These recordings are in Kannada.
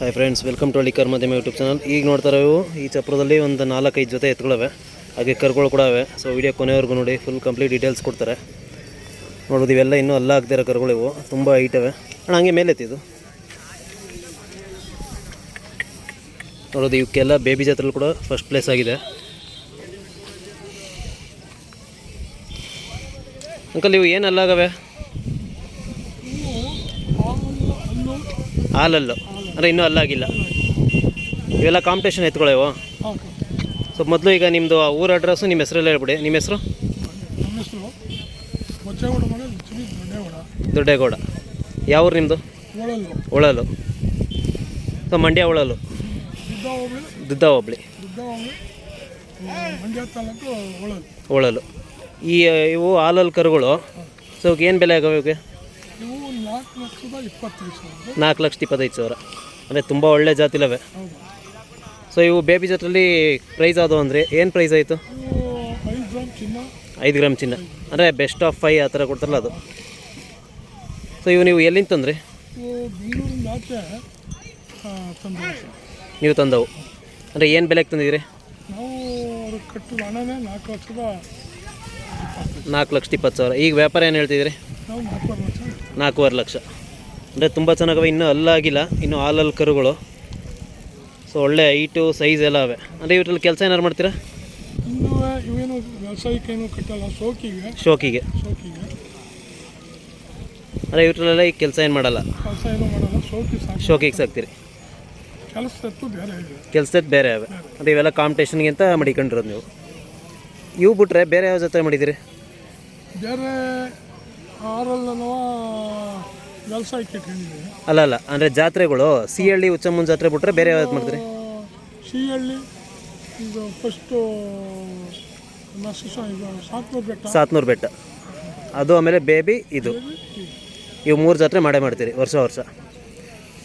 Hi friends welcome to liquor ಮಾಧ್ಯಮ ಯೂಟ್ಯೂಬ್ ಚಾನಲ್ ಈಗ ನೋಡ್ತಾರೆ ಇವು ಈ ಚಪ್ರದಲ್ಲಿ ಒಂದು ನಾಲ್ಕೈದು ಜೊತೆ ಎತ್ಗಳವೆ ಹಾಗೆ ಕರ್ಗಳು ಕೂಡ ಅವೆ ಸೊ ವಿಡಿಯೋ ಕೊನೆವರೆಗೂ ನೋಡಿ ಫುಲ್ ಕಂಪ್ಲೀಟ್ ಡೀಟೇಲ್ಸ್ ಕೊಡ್ತಾರೆ. ನೋಡೋದು ಇವೆಲ್ಲ ಇನ್ನೂ ಅಲ್ಲ ಹಾಕ್ದಿರೋ ಕರುಗಳು ಇವು. ತುಂಬ ಹೈಟ್ ಅವೆ ಅಣ್ಣ, ಹಂಗೆ ಮೇಲೆ ಎತ್ತಿದ್ದು. ನೋಡೋದು ಇವಕ್ಕೆಲ್ಲ ಬೇಬಿ ಜಾತ್ರೆಲಿ ಕೂಡ ಫಸ್ಟ್ ಪ್ಲೇಸ್ ಆಗಿದೆ. ಅಂಕಲ್ ಇವು ಏನು ಅಲ್ಲಾಗವೆ ಹಾಲಲ್ಲು. ಅಂದರೆ ಇನ್ನೂ ಅಲ್ಲಾಗಿಲ್ಲ. ಇವೆಲ್ಲ ಕಾಂಪಿಟೇಷನ್ ಎತ್ಕೊಳ್ಳೇವು ಸೊ ಮೊದಲು ಈಗ ನಿಮ್ಮದು ಊರ ಅಡ್ರೆಸ್ಸು ನಿಮ್ಮ ಹೆಸರೆಲ್ಲ ಹೇಳ್ಬಿಡಿ. ನಿಮ್ಮ ಹೆಸರು ದೊಡ್ಡೇಗೌಡ. ಯಾವ ಊರು ನಿಮ್ಮದು ಒಳಲು ಉಳಲು ಸೊ ಮಂಡ್ಯ ಉಳಲು ದುದ್ದ ಹೋಬ್ಳಿ ಉಳಲು ಈ ಇವು ಹಾಲಲ್ಲಿ ಕರುಗಳು. ಸೊ ಏನು ಬೆಲೆ ಆಗವೆ ಇವಕ್ಕೆ ಇವು ನಾಲ್ಕು ಲಕ್ಷದ ಇಪ್ಪತ್ತೈದು ಸಾವಿರ. ನಾಲ್ಕು ಲಕ್ಷದ ಇಪ್ಪತ್ತೈದು ಸಾವಿರ. ಅಂದರೆ ತುಂಬ ಒಳ್ಳೆ ಜಾತಿ ಲವೆ ಸೊ ಇವು ಬೇಬಿ ಜಾತ್ರೆಯಲ್ಲಿ ಪ್ರೈಸ್ ಆದವು ಅಂದರೆ ಏನು ಪ್ರೈಸ್ ಆಯಿತು? ಐದು ಗ್ರಾಮ್ ಚಿನ್ನ. ಅಂದರೆ ಬೆಸ್ಟ್ ಆಫ್ ಫೈ ಆ ಥರ ಕೊಡ್ತಾರಲ್ಲ ಅದು. ಸೊ ಇವು ನೀವು ಎಲ್ಲಿಂದ ತಂದ್ರಿ? ನೀವು ತಂದವು. ಅಂದರೆ ಏನು ಬೆಲೆಗೆ ತಂದಿದ್ದೀರಿ? ನಾಲ್ಕು ಲಕ್ಷದ ಇಪ್ಪತ್ತು ಸಾವಿರ. ಈಗ ವ್ಯಾಪಾರ ಏನು ಹೇಳ್ತಿದ್ದೀರಿ? ನಾಲ್ಕೂವರೆ ಲಕ್ಷ. ಅಂದರೆ ತುಂಬ ಚೆನ್ನಾಗವೆ ಇನ್ನೂ ಅಲ್ಲಾಗಿಲ್ಲ ಇನ್ನೂ ಹಾಲಲ್ಲಿ ಕರುಗಳು ಸೊ ಒಳ್ಳೆ ಹೈಟು ಸೈಜ್ ಎಲ್ಲ ಅವೆ. ಅಂದರೆ ಇವ್ರಲ್ಲಿ ಕೆಲಸ ಏನಾರು ಮಾಡ್ತೀರಾ? ಇನ್ನೂ ಇವೇನು ವ್ಯವಸಾಯಕ್ಕೇನು ಕಟ್ಟಲ್ಲ ಸೋಕಿಗೆ ಶೋಕಿಗೆ. ಅಂದರೆ ಇವ್ರಲ್ಲೆಲ್ಲ ಈಗ ಕೆಲಸ ಏನು ಮಾಡಲ್ಲ? ಕೆಲಸ ಏನೂ ಮಾಡಲ್ಲ ಸೋಕಿ ಸಾಕು ಶೋಕಿಗೆ ಸಾಕ್ತೀರಿ. ಕೆಲಸ ಬೇರೆ ಇದೆ. ಕೆಲಸದ ಬೇರೆ ಅವೆ. ಅಂದರೆ ಇವೆಲ್ಲ ಕಾಂಪಿಟೇಷನ್ಗಿಂತ ಮಡಿಕೊಂಡಿರೋದು ನೀವು. ಇವು ಬಿಟ್ರೆ ಬೇರೆ ಯಾವ ಜೊತೆ ಮಾಡಿದ್ದೀರಿ? ಬೇರೆ ಆರಲ್ಲಿ ನಾವು ವ್ಯವಸಾಯಕ್ಕೆ ಇಟ್ಕೊಂಡಿದ್ದೀವಿ ಅಲ್ಲ ಅಲ್ಲ ಅಂದರೆ ಜಾತ್ರೆಗಳು ಸಿ ಹಳ್ಳಿ ಉಚ್ಚಮ್ಮನ ಜಾತ್ರೆ ಬಿಟ್ರೆ ಬೇರೆ ಯಾವ್ದು ಮಾಡ್ತೀರಿ? ಸಿಹಳ್ಳಿ ಇದು ಫಸ್ಟು ನರ್ಸ ಇದು ಸಾತ್ನೂರು ಬೆಟ್ಟ. ಸಾತ್ನೂರು ಬೆಟ್ಟ. ಅದು ಆಮೇಲೆ ಬೇಬಿ ಇದು. ಇವು ಮೂರು ಜಾತ್ರೆ ಮಾಡೇ ಮಾಡ್ತೀರಿ ವರ್ಷ ವರ್ಷ.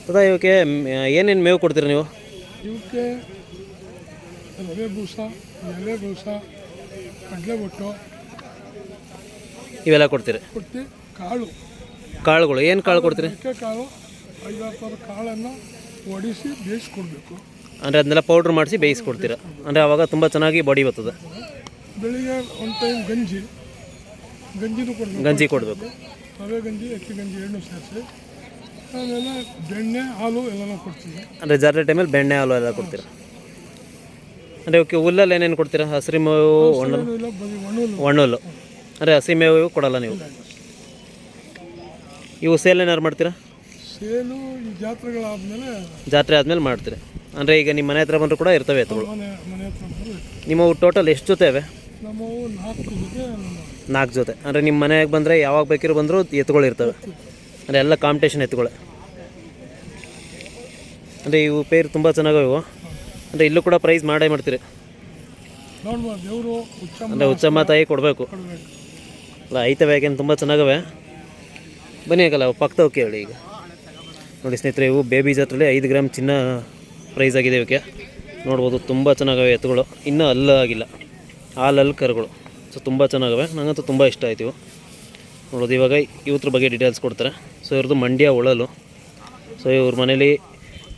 ತದಾ ಇವಕ್ಕೆ ಏನೇನು ಮೇವು ಕೊಡ್ತೀರಿ ನೀವು? ಇವಕ್ಕೆ ರವೆ ಬೂಸ ಎಲೆ ಬೂಸ ಕಡಲೆ ಬೊಟ್ಟು ಇವೆಲ್ಲ ಕೊಡ್ತೀರಿ. ಕೊಡ್ತೀವಿ ಕಾಳು. ಕಾಳುಗಳು ಏನು ಕಾಳು ಕೊಡ್ತೀರಿ? ಮೆಕ್ಕೆ ಕಾಳು ಐದಾರು ಥರ ಕಾಳನ್ನು ಒಡಿಸಿ ಬೇಯಿಸ್ಕೊಡ್ಬೇಕು. ಅಂದರೆ ಅದನ್ನೆಲ್ಲ ಪೌಡ್ರ್ ಮಾಡಿಸಿ ಬೇಯಿಸ್ಕೊಡ್ತೀರಾ? ಅಂದರೆ ಆವಾಗ ತುಂಬ ಚೆನ್ನಾಗಿ ಬಾಡಿ ಬರ್ತದೆ. ಬೆಳಿಗ್ಗೆ ಒಂದು ಟೈಮ್ ಗಂಜಿ ಗಂಜಿನೂ ಕೊಡಬೇಕು. ಗಂಜಿ ಕೊಡಬೇಕು. ರವೆ ಗಂಜಿ ಅಕ್ಕಿ ಗಂಜಿ ಎರಡನ್ನೂ ಸೇರಿಸಿ ಆಮೇಲೆ ಬೆಣ್ಣೆ ಹಾಲು ಎಲ್ಲನೂ ಕೊಡ್ತೀವಿ. ಅಂದರೆ ಜಾತ್ರೆ ಟೈಮಲ್ಲಿ ಬೆಣ್ಣೆ ಹಾಲು ಎಲ್ಲ ಕೊಡ್ತೀರಾ? ಅಂದರೆ ಓಕೆ ಹುಲ್ಲಲ್ಲಿ ಏನೇನು ಕೊಡ್ತೀರಾ? ಹಸಿರು ಮೇವು ಒಣ ಏನೂ ಇಲ್ಲ ಬರೀ ಒಣಲು ಒಣ್ಣುಲ್ಲು ಅಂದರೆ ಹಸಿ ಮೇವು ಕೊಡಲ್ಲ ನೀವು? ಇವು ಸೇಲ್ ಏನಾರು ಮಾಡ್ತೀರಾ? ಸೇಲು ಈ ಜಾತ್ರೆಗಳಾದಮೇಲೆ ಜಾತ್ರೆ ಆದಮೇಲೆ ಮಾಡ್ತೀರಿ. ಅಂದರೆ ಈಗ ನಿಮ್ಮ ಮನೆ ಹತ್ರ ಬಂದರೂ ಕೂಡ ಇರ್ತವೆ ಎತ್ತುಗಳು. ಮನೆ ಮನೆ ಹತ್ರ ಬಂದರೆ ನಿಮ್ಮವು ಟೋಟಲ್ ಎಷ್ಟು ಜೊತೆ ಇವೆ? ನಮ್ಮವು ನಾಲ್ಕು ಜೊತೆ ನಾಲ್ಕು ಜೊತೆ. ಅಂದರೆ ನಿಮ್ಮ ಮನೆಗೆ ಬಂದರೆ ಯಾವಾಗ ಬೇಕಿರೋ ಬಂದರೂ ಎತ್ತುಗಳು ಇರ್ತವೆ. ಅಂದರೆ ಎಲ್ಲ ಕಾಂಪಿಟೇಷನ್ ಎತ್ತುಗಳೇ. ಅಂದರೆ ಇವು ಪೇರು ತುಂಬ ಚೆನ್ನಾಗವೆ ಇವು. ಅಂದರೆ ಇಲ್ಲೂ ಕೂಡ ಪ್ರೈಸ್ ಮಾಡೇ ಮಾಡ್ತೀರಿ. ನೋಡ್ಬೋದು ದೇವರು ಉಚ್ಚಮ್ಮ ಅಂದರೆ ಉಚ್ಚಮ್ಮ ತಾಯಿ ಕೊಡಬೇಕು. ಕೊಡಬೇಕು. ಅಲ್ಲ ಐತವೆ ಯಾಕೆಂದ್ರೆ ತುಂಬ ಚೆನ್ನಾಗವೆ. ಬನ್ನಿ ಆಗಲ್ಲ ಪಕ್ಕದವು ಕೇಳಿ ಈಗ. ನೋಡಿ ಸ್ನೇಹಿತರೆ ಇವು ಬೇಬೀಸ್ ಹತ್ರಲ್ಲಿ ಐದು ಗ್ರಾಮ್ ಚಿನ್ನ ಪ್ರೈಸ್ ಆಗಿದೆ ಇವಕ್ಕೆ. ನೋಡ್ಬೋದು ತುಂಬ ಚೆನ್ನಾಗವೆ ಎತ್ತುಗಳು. ಇನ್ನೂ ಅಲ್ಲ ಆಗಿಲ್ಲ. ಹಾಲಲ್ಲಿ ಕರುಗಳು. ಸೊ ತುಂಬ ಚೆನ್ನಾಗವೆ. ನನಗಂತೂ ತುಂಬ ಇಷ್ಟ ಆಯ್ತು ಇವು. ನೋಡೋದು ಇವಾಗ ಇವ್ರ ಬಗ್ಗೆ ಡೀಟೇಲ್ಸ್ ಕೊಡ್ತಾರೆ. ಸೊ ಇವ್ರದ್ದು ಮಂಡ್ಯ ಉಳಲು. ಸೊ ಇವ್ರ ಮನೇಲಿ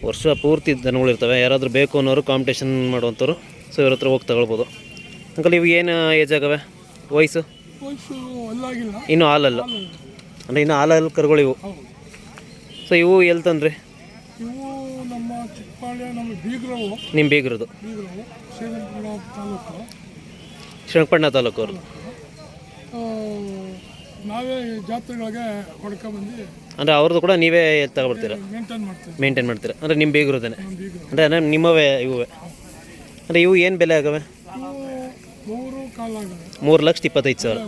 ವರ್ಷ ಪೂರ್ತಿ ದನಗಳು ಇರ್ತವೆ. ಯಾರಾದರೂ ಬೇಕು ಅನ್ನೋರು ಕಾಂಪಿಟೇಷನ್ ಮಾಡುವಂಥವ್ರು ಸೊ ಇವ್ರ ಹತ್ರ ಹೋಗಿ ತಗೊಳ್ಬೋದು. ಅಂಕಲ್ ಇವು ಏನು ಏಜ್ ಆಗವೆ? ವಯಸ್ಸು? ಇನ್ನು ಹಾಲಲ್ಲ. ಅಂದರೆ ಇನ್ನು ಹಾಲಲ್ಲಿ ಕರುಗಳು ಇವು. ಹೌದು ಸೊ ಇವು ಎಲ್ಲಿ ತಂದ್ರಿ? ಇವು ನಮ್ಮ ನಮ್ಮ ಬೀಗ್ರವು. ನಿಮ್ಮ ಬೀಗರದು. ಬೀಗ್ರವು ಶ್ರೀರಂಗಪುರ ತಾಲೂಕು. ಶ್ರೀರಂಗಪಟ್ಟಣ ತಾಲೂಕು ಅವ್ರದ್ದು ನಾವೇ ಈ ಜಾತ್ರೆಗಳಿಗೆ ಹೊಡ್ಕೊಂಬಂದು ಅಂದರೆ ಅವ್ರದ್ದು ಕೂಡ ನೀವೇ ತಗೊಬರ್ತೀರಾ? ಮೇಂಟೈನ್ ಮಾಡ್ತೀವಿ. ಮೇಂಟೈನ್ ಮಾಡ್ತೀರಾ? ಅಂದರೆ ನಿಮ್ಮ ಬೀಗರದೇನೆ. ಅಂದ್ರೆ ಬೀಗ್ರ. ಅಂದರೆ ಅಂದರೆ ನಿಮ್ಮವೇ ಇವುವೇ. ಅಂದರೆ ಇವು ಏನು ಬೆಲೆ ಆಗವೆ? ಮೂರು ಲಕ್ಷದ ಇಪ್ಪತ್ತೈದು ಸಾವಿರ.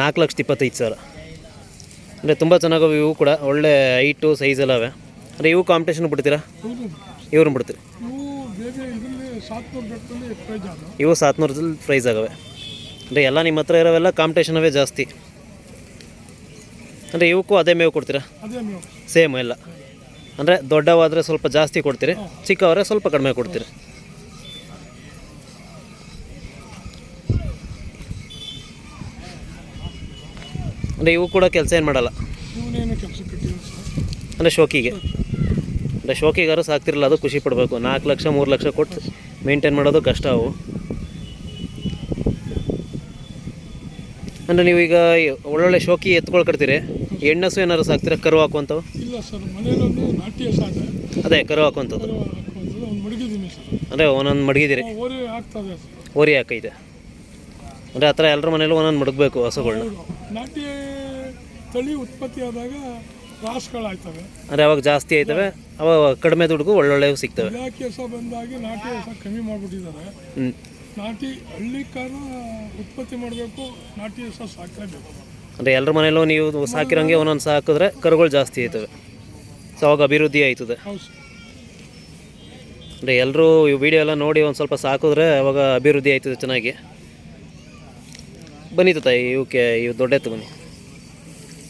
ನಾಲ್ಕು ಲಕ್ಷದ ಇಪ್ಪತ್ತೈದು ಸಾವಿರ. ಅಂದರೆ ತುಂಬ ಚೆನ್ನಾಗವೆ ಇವು ಕೂಡ. ಒಳ್ಳೆ ಹೈಟು ಸೈಜ್ ಎಲ್ಲ ಅವೆ ಅಂದರೆ ಇವು ಕಾಂಪಿಟೇಷನ್ ಬಿಡ್ತೀರಾ? ಇವ್ರನ್ನ ಬಿಡ್ತೀರಿ. ಇವು ಸಾತ್ನೂರದಲ್ಲಿ ಪ್ರೈಸ್ ಆಗವೆ. ಅಂದರೆ ಎಲ್ಲ ನಿಮ್ಮ ಹತ್ರ ಇರೋವೆಲ್ಲ ಕಾಂಪಿಟೇಷನ್ ಅವೇ ಜಾಸ್ತಿ. ಅಂದರೆ ಇವಕ್ಕೂ ಅದೇ ಮೇವು ಕೊಡ್ತೀರಾ? ಸೇಮ್ ಎಲ್ಲ. ಅಂದರೆ ದೊಡ್ಡವಾದರೆ ಸ್ವಲ್ಪ ಜಾಸ್ತಿ ಕೊಡ್ತೀರಿ ಚಿಕ್ಕವರೆ ಸ್ವಲ್ಪ ಕಡಿಮೆ ಕೊಡ್ತೀರಿ. ಅಂದರೆ ಇವು ಕೂಡ ಕೆಲಸ ಏನು ಮಾಡಲ್ಲ. ಅಂದರೆ ಶೋಕಿಗೆ. ಅಂದರೆ ಶೋಕಿಗಾರು ಸಾಕ್ತಿರಲ್ಲ ಅದು ಖುಷಿ ಪಡಬೇಕು. ನಾಲ್ಕು ಲಕ್ಷ ಮೂರು ಲಕ್ಷ ಕೊಟ್ಟು ಮೇಂಟೈನ್ ಮಾಡೋದು ಕಷ್ಟ ಅವು. ಅಂದರೆ ನೀವೀಗ ಒಳ್ಳೊಳ್ಳೆ ಶೋಕಿ ಎತ್ಕೊಳ್ ಕಟ್ತೀರಿ ಹೆಣ್ಣಸು ಏನಾದ್ರು ಸಾಕ್ತೀರ? ಕರು ಹಾಕುವಂಥವು? ಅದೇ ಕರು ಹಾಕುವಂಥದ್ದು. ಅದೇ ಅಂದರೆ ಒಂದೊಂದು ಮಡಗಿದ್ದೀರಿ ಓರಿ ಹಾಕೈತೆ. ಅಂದರೆ ಆ ಥರ ಎಲ್ಲರ ಮನೇಲೂ ಒಂದೊಂದು ಮಡಗಬೇಕು ಹಸುಗಳ್ನ. ನಾಟಿ ತಳಿ ಉತ್ಪತ್ತಿ ಆದಾಗ ರಾಸುಗಳಾಗ್ತವೆ ಅಂದರೆ ಅವಾಗ ಜಾಸ್ತಿ ಆಯ್ತವೆ ಅವಾಗ ಕಡಿಮೆ ದುಡ್ಡು ಒಳ್ಳೊಳ್ಳೆ ಸಿಗ್ತವೆ. ಇಲಾಖೆ ಹೊಸ ಬಂದಾಗಿ ನಾಟಿ ಹೊಸ ಕಮ್ಮಿ ಮಾಡಿಬಿಟ್ಟಿದ್ದಾರೆ. ಹ್ಞೂ ನಾಟಿ ಹಳ್ಳಿ ಕಾರ ಉತ್ಪತ್ತಿ ಮಾಡಬೇಕು ನಾಟಿ ಹೊಸ ಸಾಕಲೇಬೇಕು. ಅಂದರೆ ಎಲ್ಲರ ಮನೇಲೂ ನೀವು ಸಾಕಿರೋಂಗೆ ಒಂದೊಂದು ಸಾಕಿದ್ರೆ ಕರುಗಳು ಜಾಸ್ತಿ ಆಯ್ತವೆ. ಸೊ ಅವಾಗ ಅಭಿವೃದ್ಧಿ ಆಯ್ತದೆ. ಹೌದು ಸರ್. ಅಂದರೆ ಎಲ್ಲರೂ ಈ ವಿಡಿಯೋ ಎಲ್ಲ ನೋಡಿ ಒಂದು ಸ್ವಲ್ಪ ಸಾಕಿದ್ರೆ ಅವಾಗ ಅಭಿವೃದ್ಧಿ ಆಯ್ತದೆ ಚೆನ್ನಾಗಿ. ಬನ್ನಿ ತಾಯಿ ಇವಕ್ಕೆ ಇವು ದೊಡ್ಡ ಎತ್ತು ಬನ್ನಿ.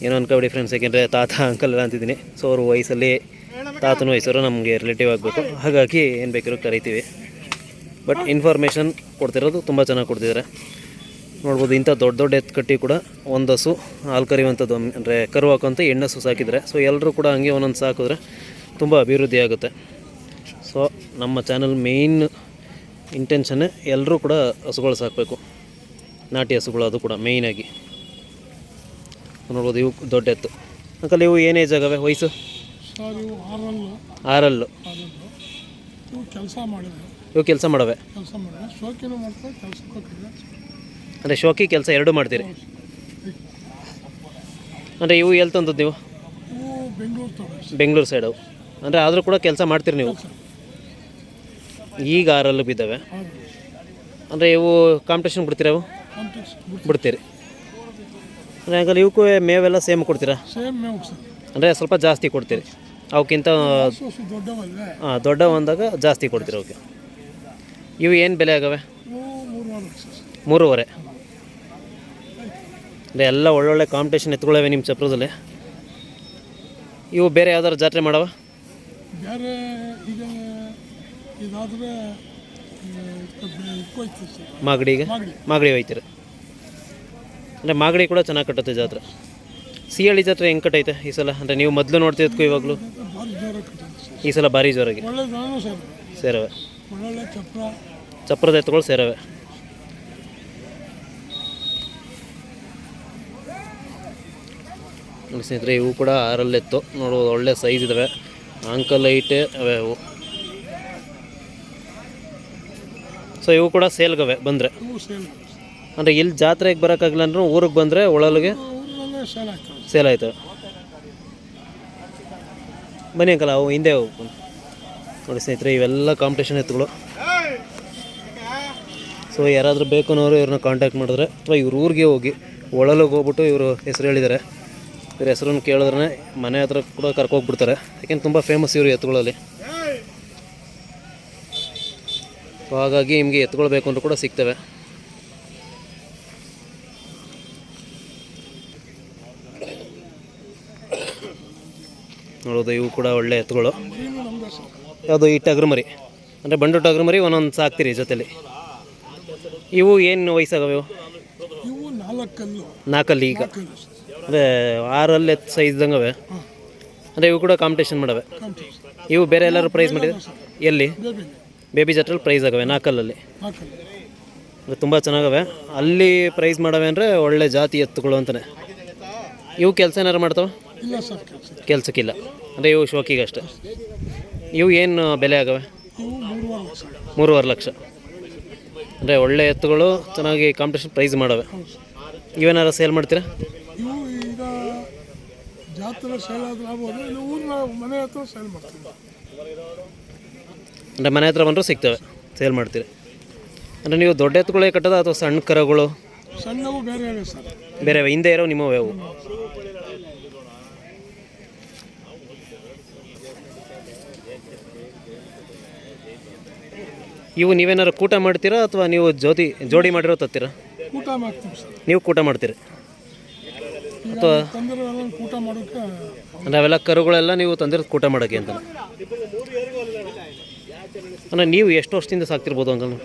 ಏನೋ ಅನ್ಕೊಬಿಡಿ ಫ್ರೆಂಡ್ಸ್ ಯಾಕೆಂದರೆ ತಾತ ಅಂಕಲ್ ಎಲ್ಲ ಅಂತಿದ್ದೀನಿ. ಸೊ ಅವ್ರ ವಯಸ್ಸಲ್ಲಿ ತಾತನ ವಯಸ್ಸರು ನಮಗೆ ರಿಲೇಟಿವ್ ಆಗಬೇಕು. ಹಾಗಾಗಿ ಏನು ಬೇಕಿರೋ ಕರಿತೀವಿ. ಬಟ್ ಇನ್ಫಾರ್ಮೇಷನ್ ಕೊಡ್ತಿರೋದು ತುಂಬ ಚೆನ್ನಾಗಿ ಕೊಡ್ತಿದ್ದಾರೆ ನೋಡ್ಬೋದು ಇಂಥ ದೊಡ್ಡ ದೊಡ್ಡ ಎತ್ತು ಕಟ್ಟಿ ಕೂಡ ಒಂದು ಹಸು, ಹಾಲು ಕರಿಯುವಂಥದ್ದು ಅಂದರೆ ಕರು ಹಾಕುವಂಥ ಹೆಣ್ಣಸು ಸಾಕಿದರೆ. ಸೊ ಎಲ್ಲರೂ ಕೂಡ ಹಂಗೆ ಒಂದೊಂದು ಸಾಕಿದ್ರೆ ತುಂಬ ಅಭಿವೃದ್ಧಿ ಆಗುತ್ತೆ. ಸೊ ನಮ್ಮ ಚಾನಲ್ ಮೇಯ್ನ್ ಇಂಟೆನ್ಷನ್ನೇ ಎಲ್ಲರೂ ಕೂಡ ಹಸುಗಳು ಸಾಕಬೇಕು. ನಾಟಿ ಹಸುಗಳು ಅದು ಕೂಡ ಮೇಯ್ನಾಗಿ ನೋಡ್ಬೋದು ಇವು ದೊಡ್ಡ ಎತ್ತು. ಅಂಕಲ್ ಇವು ಏನೇ ಜಾಗವೆ ಆಗವೆ? ವಯಸ್ಸು? ಆರಲ್ಲು. ಕೆಲಸ ಮಾಡಿದೆ. ಇವು ಕೆಲಸ ಮಾಡವೆ? ಅಂದರೆ ಶೋಕಿ ಕೆಲಸ ಎರಡೂ ಮಾಡ್ತೀರಿ? ಅಂದರೆ ಇವು ಎಲ್ಲಿ ತಂದದ್ದು ನೀವು ಬೆಂಗಳೂರು ಸೈಡು ಅಂದರೆ ಆದರೂ ಕೂಡ ಕೆಲಸ ಮಾಡ್ತೀರಿ ನೀವು? ಈಗ ಆರಲ್ಲು ಬಿದ್ದಾವೆ. ಅಂದರೆ ಇವು ಕಾಂಪಿಟೇಷನ್ ಬಿಡ್ತೀರಾ ಅವು ಬಿಡ್ತೀರಿ? ಅಂದರೆ ಹಂಗಲ್ಲಿ ಇವಕ್ಕೂ ಮೇವೆಲ್ಲ ಸೇಮ್ ಕೊಡ್ತೀರಾ? ಸೇಮ್ ಮೇವು ಸರ್. ಅಂದರೆ ಸ್ವಲ್ಪ ಜಾಸ್ತಿ ಕೊಡ್ತೀರಿ. ಅವಕ್ಕಿಂತ ಹಾಂ ದೊಡ್ಡ ಒಂದಾಗ ಜಾಸ್ತಿ ಕೊಡ್ತೀರಿ ಅವಕ್ಕೆ. ಇವು ಏನು ಬೆಲೆ ಆಗವೆ? ಮೂರುವರೆ ಅಂದರೆ ಎಲ್ಲ ಒಳ್ಳೊಳ್ಳೆ ಕಾಂಪಿಟೇಷನ್ ಎತ್ಕೊಳ್ಳವೆ ನಿಮ್ಮ ಚಪ್ರದಲ್ಲಿ? ಇವು ಬೇರೆ ಯಾವ್ದಾದ್ರು ಜಾತ್ರೆ ಮಾಡವ? ಬೇರೆ ಈಗ ಇದಾದರೆ ಮಾಗಡಿಗೆ ಮಾಗಡಿ. ಹೋಯ್ತೀರ. ಅಂದರೆ ಮಾಗಡಿ ಕೂಡ ಚೆನ್ನಾಗಿ ಕಟ್ಟುತ್ತೆ ಜಾತ್ರೆ. ಸಿಹಳ್ಳಿ ಜಾತ್ರೆ ಹೆಂಗೆ ಕಟ್ಟೈತೆ ಈ ಸಲ? ಅಂದರೆ ನೀವು ಮೊದಲು ನೋಡ್ತಿದ್ದಕ್ಕೂ ಇವಾಗಲೂ? ಈ ಸಲ ಭಾರಿ ಜೋರಾಗಿ. ಸೇರವೆ. ಚಪ್ರದ ಎತ್ತುಗಳು ಸೇರವೆ. ಸ್ನೇಹಿತರೆ ಇವು ಕೂಡ ಆರಲ್ಲೆತ್ತು. ನೋಡ್ಬೋದು ಒಳ್ಳೆ ಸೈಜ್ ಇದಾವೆ. ಅಂಕಲ್ ಐಟೆ ಅವೇ ಅವು. ಸೊ ಇವು ಕೂಡ ಸೇಲ್ಗವೆ ಬಂದರೆ. ಅಂದರೆ ಇಲ್ಲಿ ಜಾತ್ರೆಗೆ ಬರೋಕ್ಕಾಗಲ್ಲ ಅಂದ್ರೆ ಊರಿಗೆ ಬಂದರೆ ಒಳಲಿಗೆ ಸೇಲ್ ಆಯ್ತವೆ. ಬನ್ನಿ ಅಂಕಲ್ ಅವು ಹಿಂದೆ ಅವು ನೋಡಿ ಸ್ನೇಹಿತರೆ ಇವೆಲ್ಲ ಕಾಂಪಿಟೇಷನ್ ಎತ್ತುಗಳು. ಸೊ ಯಾರಾದರೂ ಬೇಕು ಅನ್ನೋರು ಇವ್ರನ್ನ ಕಾಂಟ್ಯಾಕ್ಟ್ ಮಾಡಿದ್ರೆ ಅಥವಾ ಇವ್ರ ಊರಿಗೆ ಹೋಗಿ ಒಳಲಿಗೆ ಹೋಗ್ಬಿಟ್ಟು ಇವರು ಹೆಸರು ಹೇಳಿದ್ದಾರೆ ಇವ್ರ ಹೆಸರನ್ನು ಕೇಳಿದ್ರೆ ಮನೆ ಹತ್ರ ಕೂಡ ಕರ್ಕೋಗ್ಬಿಡ್ತಾರೆ. ಯಾಕೆಂದ್ರೆ ತುಂಬ ಫೇಮಸ್ ಇವರು ಎತ್ತುಗಳಲ್ಲಿ. ಸೊ ಹಾಗಾಗಿ ನಿಮಗೆ ಎತ್ಕೊಳ್ಬೇಕು ಬೇಕು ಅಂದ್ರೂ ಕೂಡ ಸಿಗ್ತವೆ. ನೋಡೋದು ಇವು ಕೂಡ ಒಳ್ಳೆ ಎತ್ತುಗಳು ಯಾವುದು ಈ ಟಗರು ಮರಿ ಅಂದರೆ ಬಂಡು ಟಗರು ಮರಿ ಒಂದೊಂದು ಸಾಕ್ತೀರಿ ಜೊತೆಲಿ. ಇವು ಏನು ವಯಸ್ಸಾಗವೆ ಇವು? ನಾಲ್ಕಲ್ಲು. ಈಗ. ಅಂದರೆ ಆರಲ್ಲಿ ಎತ್ತು ಸೈಜ್ದಂಗವೆ ಇದ್ದಂಗವೆ ಅಂದರೆ ಇವು ಕೂಡ ಕಾಂಪಿಟೇಷನ್ ಮಾಡವೆ. ಇವು ಬೇರೆ ಎಲ್ಲರೂ ಪ್ರೈಸ್ ಮಾಡಿದ್ರೆ? ಎಲ್ಲಿ? ಬೇಬಿ ಜಾತ್ರೆಲಿ ಪ್ರೈಸ್ ಆಗವೆ ನಾಲ್ಕಲ್ಲಲ್ಲಿ ಅಂದರೆ ತುಂಬ ಚೆನ್ನಾಗವೆ. ಅಲ್ಲಿ ಪ್ರೈಸ್ ಮಾಡವೆ ಅಂದರೆ ಒಳ್ಳೆ ಜಾತಿ ಎತ್ತುಗಳು ಅಂತಲೇ ಇವು ಕೆಲಸ ಏನಾರು ಮಾಡ್ತಾವೆ? ಕೆಲಸಕ್ಕಿಲ್ಲ. ಅಂದರೆ ಇವು ಶೋಕಿಗೆ ಅಷ್ಟೇ. ಇವು ಏನು ಬೆಲೆ ಆಗವೆ? ಮೂರುವರೆ ಲಕ್ಷ. ಅಂದರೆ ಒಳ್ಳೆ ಎತ್ತುಗಳು ಚೆನ್ನಾಗಿ ಕಾಂಪಿಟೇಷನ್ ಪ್ರೈಸ್ ಮಾಡವೆ. ಇವೇನಾರು ಸೇಲ್ ಮಾಡ್ತೀರಾ? ಜಾತ್ರೆ ಸೇಲ್ ಆದ್ರೆ ಆಗ್ಬೋದು ಇಲ್ಲ ಊರಿನ ಮನೆ ಹತ್ರ ಸೇಲ್ ಮಾಡ್ತೀವಿ. ಅಂದರೆ ಮನೆ ಹತ್ರ ಬಂದರೂ ಸಿಗ್ತವೆ ಸೇಲ್ ಮಾಡ್ತೀರಿ. ಅಂದರೆ ನೀವು ದೊಡ್ಡ ಎತ್ತುಗಳೇ ಕಟ್ಟೋದು ಅಥವಾ ಸಣ್ಣ ಕರಗಳು? ಸಣ್ಣವು ಬೇರೆ ಸರ್. ಬೇರೆ ಹಿಂದೆ ಇರೋ ನಿಮ್ಮ ಅವು ಇವು ನೀವೇನಾರು ಕೂಟ ಮಾಡ್ತೀರಾ ಅಥವಾ ನೀವು ಜೋತಿ ಜೋಡಿ ಮಾಡಿರೋ ತತ್ತೀರಾ? ಊಟ ಮಾಡ್ತೀವಿ ಸರ್. ನೀವು ಕೂಟ ಮಾಡ್ತೀರಿ. ಅಥವಾ ತಂದಿರೋ ಮಾಡೋಕ್ಕೆ ಅಂದರೆ ಅವೆಲ್ಲ ಕರುಗಳೆಲ್ಲ ನೀವು ತಂದಿರೋದು ಕೂಟ ಮಾಡೋಕೆ ಅಂತ. ಅಂದರೆ ನೀವು ಎಷ್ಟು ವರ್ಷದಿಂದ ಸಾಕ್ತಿರ್ಬೋದು ಅಂಕಲ್ ನಾವು?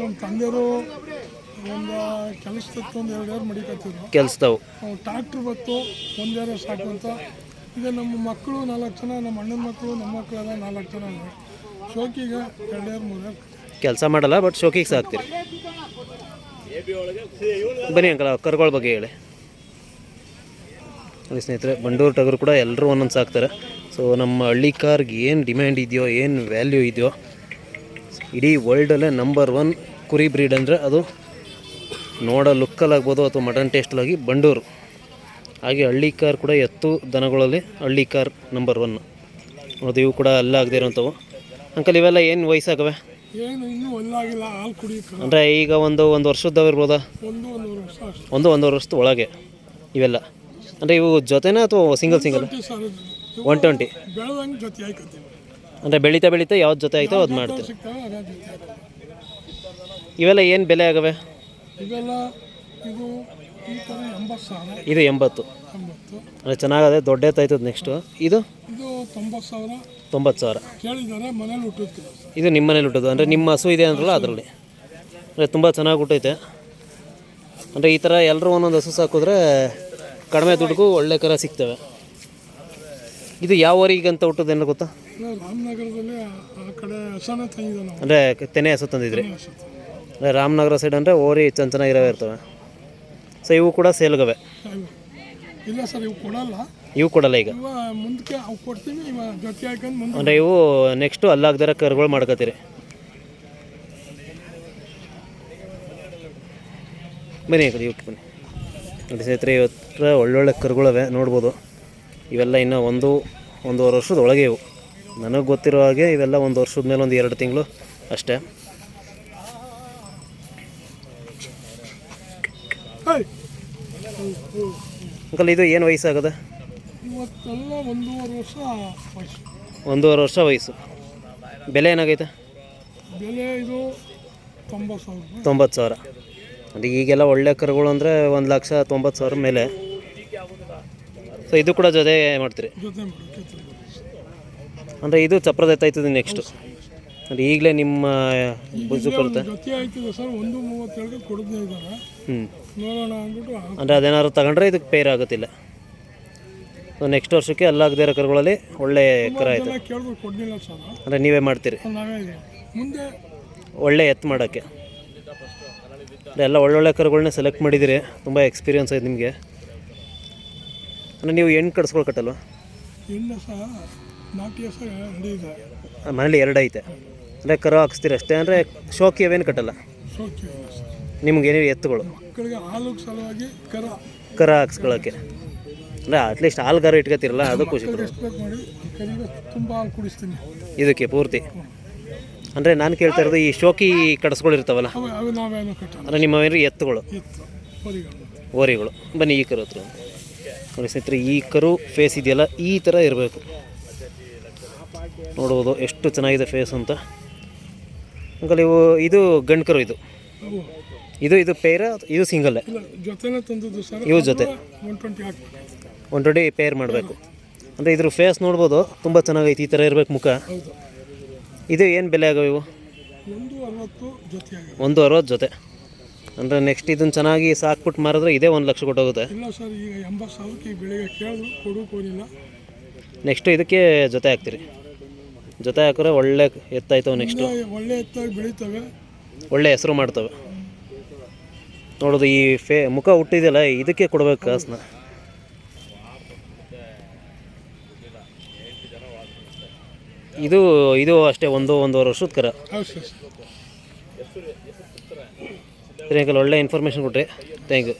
ನಮ್ಮ ತಂದೆಯವರು ಒಂದು ಕೆಲಸದತ್ತು ಒಂದು ಎರಡು ಎರಡು ಮಡಿಕತ್ತಿದ್ರು. ಕೆಲಸದವು. ಟ್ರಾಕ್ಟ್ರ್ ಬತ್ತು ಒಂದೆರಡು ಸಾಕು ಅಂತ. ಈಗ ನಮ್ಮ ಮಕ್ಕಳು ನಾಲ್ಕು ಜನ ನಮ್ಮ ಅಣ್ಣನ ಮಕ್ಕಳು ನಮ್ಮ ಮಕ್ಕಳೆಲ್ಲ ನಾಲ್ಕು ಜನ ಶೋಕಿಗ ಶೋಕಿಗೆ ಎರಡೆರಡು ಮೂರು ಕೆಲಸ ಮಾಡಲ್ಲ ಬಟ್ ಶೋಕಿಗೆ ಸಾಕ್ತೀರಿ. ಬನ್ನಿ ಅಂಕಲ್ ಕರ್ಗಳ ಬಗ್ಗೆ ಹೇಳಿ. ಅಲ್ಲಿ ಸ್ನೇಹಿತರೆ ಬಂಡೂರು ಟಗರು ಕೂಡ ಎಲ್ಲರೂ ಒಂದೊಂದು ಸಾಕ್ತಾರೆ. ಸೊ ನಮ್ಮ ಹಳ್ಳಿ ಕಾರ್ಗೆ ಏನು ಡಿಮ್ಯಾಂಡ್ ಇದೆಯೋ ಏನು ವ್ಯಾಲ್ಯೂ ಇದೆಯೋ ಇಡೀ ವರ್ಲ್ಡಲ್ಲೇ ನಂಬರ್ ಒನ್ ಕುರಿ ಬ್ರೀಡ್ ಅಂದರೆ ಅದು ನೋಡೋ ಲುಕ್ಕಲ್ಲಾಗ್ಬೋದು ಅಥವಾ ಮಟನ್ ಟೇಸ್ಟಲ್ಲಾಗಿ ಬಂಡೂರು. ಹಾಗೆ ಹಳ್ಳಿ ಕಾರ್ ಕೂಡ ಎತ್ತು ದನಗಳಲ್ಲಿ ಹಳ್ಳಿ ಕಾರ್ ನಂಬರ್ ಒನ್ ಅದು ಇವು ಕೂಡ ಅಲ್ಲಾಗದೇ ಇರೋಂಥವು. ಅಂಕಲ್ ಇವೆಲ್ಲ ಏನು ವಯಸ್ಸಾಗವೆ ಅಂದರೆ ಈಗ ಒಂದು ಒಂದು ವರ್ಷದವು ಇರ್ಬೋದಾ? ಒಂದು ಒಂದೂವರೆ ಒಂದು ವರ್ಷದ ಒಳಗೆ ಇವೆಲ್ಲ. ಅಂದರೆ ಇವು ಜೊತೆನಾ ಅಥವಾ ಸಿಂಗಲ್ ಸಿಂಗಲ್ ಒನ್ ಟ್ವೆಂಟಿ ಅಂದರೆ ಬೆಳೀತಾ ಬೆಳೀತಾ ಯಾವ್ದು ಜೊತೆ ಆಯ್ತೋ ಅದು ಮಾಡ್ತೀರಿ? ಆಯ್ತದೆ ಇವೆಲ್ಲ ಏನು ಬೆಲೆ ಆಗವೆ? ಇವೆಲ್ಲ ಇದು ಈ ಥರ ಎಂಬತ್ತು ಸಾವಿರ. ಇದು ಎಂಬತ್ತು. ಎಂಬತ್ತು. ಅಂದರೆ ಚೆನ್ನಾಗದೆ ದೊಡ್ಡ ಎತ್ತಾಯ್ತದ ನೆಕ್ಸ್ಟು ಇದು? ಇದು ತೊಂಬತ್ತು ಸಾವಿರ. ತೊಂಬತ್ತು ಸಾವಿರ. ಕೇಳಿದ್ದಾರೆ ಮನೇಲಿ ಹುಟ್ಟಿರ್ತೀವಿ ಇದು ನಿಮ್ಮ ಮನೇಲಿ ಹುಟ್ಟೋದು ಅಂದರೆ ನಿಮ್ಮ ಹಸು ಇದೆ ಅಂದ್ರಲ್ಲ ಅದರಲ್ಲಿ. ಅಂದರೆ ತುಂಬ ಚೆನ್ನಾಗಿ ಹುಟ್ಟೈತೆ. ಅಂದರೆ ಈ ಥರ ಎಲ್ಲರೂ ಒಂದೊಂದು ಹಸು ಸಾಕಿದ್ರೆ ಕಡಿಮೆ ದುಡ್ಡಿಗೂ ಒಳ್ಳೆ ಕರ ಸಿಗ್ತವೆ. ಇದು ಯಾವ ಊರಿಗೆ ಅಂತ ಹುಟ್ಟೋದೇನೋ ಗೊತ್ತಾ? ರಾಮನಗರದಲ್ಲಿ ಆ ಕಡೆ ಹಸನ ತಂದಿದೆ ನಾವು ಅಂದರೆ ತೆನೆ ಹಸು ತಂದಿದ್ರಿ. ಅಂದರೆ ರಾಮನಗರ ಸೈಡ್ ಅಂದರೆ ಓರಿ ಚೆನ್ನ ಚೆನ್ನಾಗಿರೋವೆ ಇರ್ತವೆ. ಸೊ ಇವು ಕೂಡ ಸೇಲ್ಗವೆ. ಇವು. ಇಲ್ಲ ಸರ್ ಇವು ಕೊಡಲ್ಲ. ಇವು ಕೊಡಲ್ಲ ಈಗ? ಇವ ಮುಂದಕ್ಕೆ ಅವು ಕೊಡ್ತೀನಿ ಇವ ಜೊತೆ ಹಾಕೊಂಡು ಮುಂದೆ ಅಂದರೆ ಇವು ನೆಕ್ಸ್ಟು ಅಲ್ಲಾಗ್ದಿರ ಕರುಗಳು ಮಾಡ್ಕೋತೀರಿ. ಬನ್ನಿ ಕಡೆ ಇವಕ್ಕೆ ಬನ್ನಿ. ನೋಡಿ ಸ್ನೇಹಿತರೆ ಇವತ್ತು ಒಳ್ಳೊಳ್ಳೆ ಕರುಗಳವೆ ನೋಡ್ಬೋದು. ಇವೆಲ್ಲ ಇನ್ನೂ ಒಂದು ಒಂದೂವರೆ ವರ್ಷದ ಒಳಗೆ ಇವು. ನನಗೆ ಗೊತ್ತಿರೋ ಹಾಗೆ ಇವೆಲ್ಲ ಒಂದು ವರ್ಷದ ಮೇಲೆ ಒಂದು ಎರಡು ತಿಂಗಳು ಅಷ್ಟೇ! ಅಂಕಲ್ ಇದು ಏನು ವಯಸ್ಸಾಗದ? ಒಂದೂವರೆ ವರ್ಷ ವಯಸ್ಸು. ಬೆಲೆ ಏನಾಗೈತೆ? ತೊಂಬತ್ತು ಸಾವಿರ ಅದು ಈಗೆಲ್ಲ ಒಳ್ಳೆ ಕರುಗಳು ಅಂದರೆ ಒಂದು ಲಕ್ಷ ತೊಂಬತ್ತು ಸಾವಿರ ಮೇಲೆ. ಸೊ ಇದು ಕೂಡ ಜೊತೆ ಮಾಡ್ತೀರಿ? ಅಂದರೆ ಇದು ಚಪ್ರದ ಎತ್ತಾಯ್ತದೆ ನೆಕ್ಸ್ಟು ಅಂದರೆ ಈಗಲೇ ನಿಮ್ಮ ಬುಜ್ಜು ಕೊಡುತ್ತೆ ಹ್ಞೂ ಅಂದರೆ ಅದೇನಾದ್ರು ತಗೊಂಡ್ರೆ ಇದಕ್ಕೆ ಪೇರ್ ಆಗುತ್ತಿಲ್ಲ. ಸೊ ನೆಕ್ಸ್ಟ್ ವರ್ಷಕ್ಕೆ ಅಲ್ಲಾಗದೇ ಇರೋ ಕರುಗಳಲ್ಲಿ ಒಳ್ಳೆ ಕರ ಆಯಿತು ಅಂದರೆ ನೀವೇ ಮಾಡ್ತೀರಿ. ಒಳ್ಳೆ ಎತ್ತು ಮಾಡೋಕ್ಕೆ. ಅಂದರೆ ಎಲ್ಲ ಒಳ್ಳೊಳ್ಳೆ ಕರುಗಳನ್ನ ಸೆಲೆಕ್ಟ್ ಮಾಡಿದ್ದೀರಿ. ತುಂಬ ಎಕ್ಸ್ಪೀರಿಯನ್ಸ್ ಆಯ್ತು ನಿಮಗೆ. ಅಂದರೆ ನೀವು ಹೆಣ್ಣು ಕಟ್ಸ್ಕೊಳ್ ಮನೇಲಿ ಎರಡು ಐತೆ. ಅಂದರೆ ಕರು ಹಾಕಿಸ್ತೀರ ಅಷ್ಟೇ ಅಂದರೆ ಶೋಕಿ ಅವೇನು ಕಟ್ಟಲ್ಲ? ಸೋಕೆ ನಿಮ್ಗೆ ಏನೇ ಎತ್ತುಗಳು? ಮಕ್ಕಳಿಗೆ ಹಾಲು ಸಲುವಾಗಿ ಕರ. ಕರ ಹಾಕ್ಸ್ಕೊಳ್ಳೋಕ್ಕೆ ಅಂದರೆ ಅಟ್ಲೀಸ್ಟ್ ಹಾಲ್ಗಾರ ಇಟ್ಕೊತಿರಲ್ಲ ಅದು ಖುಷಿ ಪಡೋದು ರೆಸ್ಪೆಕ್ಟ್ ಮಾಡಿ ಕರಿಗೆ ತುಂಬ ಹಾಲು ಕುಡಿಸ್ತೀನಿ. ಇದಕ್ಕೆ ಪೂರ್ತಿ. ಅಂದರೆ ನಾನು ಕೇಳ್ತಾ ಇರೋದು ಈ ಶೋಕಿ ಕಡಸ್ಗಳು ಇರ್ತಾವಲ್ಲ ಅವು ಅವು ನಾವೇನು ಕಟ್ಟಲ್ಲ. ಅಂದರೆ ನಿಮ್ಮ ಎತ್ತುಗಳು ಇತ್ತು ಹೊರಿಗಳು. ಓರಿಗಳು ಬನ್ನಿ ಈ ಕರು ಹತ್ರ. ನೋಡಿ ಸ್ನೇಹಿತರೆ ಈ ಕರು ಫೇಸ್ ಇದೆಯಲ್ಲ ಈ ಥರ ಇರಬೇಕು. ನೋಡ್ಬೋದು ಎಷ್ಟು ಚೆನ್ನಾಗಿದೆ ಫೇಸ್ ಅಂತ. ಅಂಕಲ್ ಇವು ಇದು ಗಂಡ್ಕರು ಇದು. ಇದು ಇದು ಪೇರ ಇದು ಸಿಂಗಲ್ಲೇ ಇವು ಜೊತೆ. ಒನ್ ಟ್ವೆಂಟಿ ಪೇರ್ ಮಾಡಬೇಕು. ಅಂದರೆ ಇದ್ರ ಫೇಸ್ ನೋಡ್ಬೋದು ತುಂಬ ಚೆನ್ನಾಗೈತೆ ಈ ಥರ ಇರಬೇಕು ಮುಖ. ಇದು ಏನು ಬೆಲೆ ಆಗೋ ಇವು? ಒಂದು ಅರವತ್ತು ಜೊತೆ ಅಂದರೆ ನೆಕ್ಸ್ಟ್ ಇದನ್ನು ಚೆನ್ನಾಗಿ ಸಾಕ್ಬಿಟ್ಟು ಮಾರಿದ್ರೆ ಇದೇ ಒಂದು ಲಕ್ಷ ಕೊಟ್ಟೋಗುತ್ತೆ. ನೆಕ್ಸ್ಟು ಇದಕ್ಕೆ ಜೊತೆ ಹಾಕ್ತೀರಿ. ಜೊತೆ ಹಾಕಿದ್ರೆ ಒಳ್ಳೆ ಎತ್ತಾಯ್ತವೆ ನೆಕ್ಸ್ಟು ಒಳ್ಳೆ ಎತ್ತಾಗಿ ಬೆಳೀತವೆ. ಒಳ್ಳೆ ಹೆಸರು ಮಾಡ್ತವೆ. ನೋಡೋದು ಈ ಫೇ ಮುಖ ಹುಟ್ಟಿದೆಯಲ್ಲ ಇದಕ್ಕೆ ಕೊಡ್ಬೇಕು ಕಾಸನ್ನ ಇದು ಇದು ಅಷ್ಟೇ ಒಂದು ಒಂದೂವರೆ ವರ್ಷದ ಕರ. ಥ್ಯಾಂಕ್ ಒಳ್ಳೆ ಇನ್ಫಾರ್ಮೇಷನ್ ಕೊಟ್ರಿ. Thank you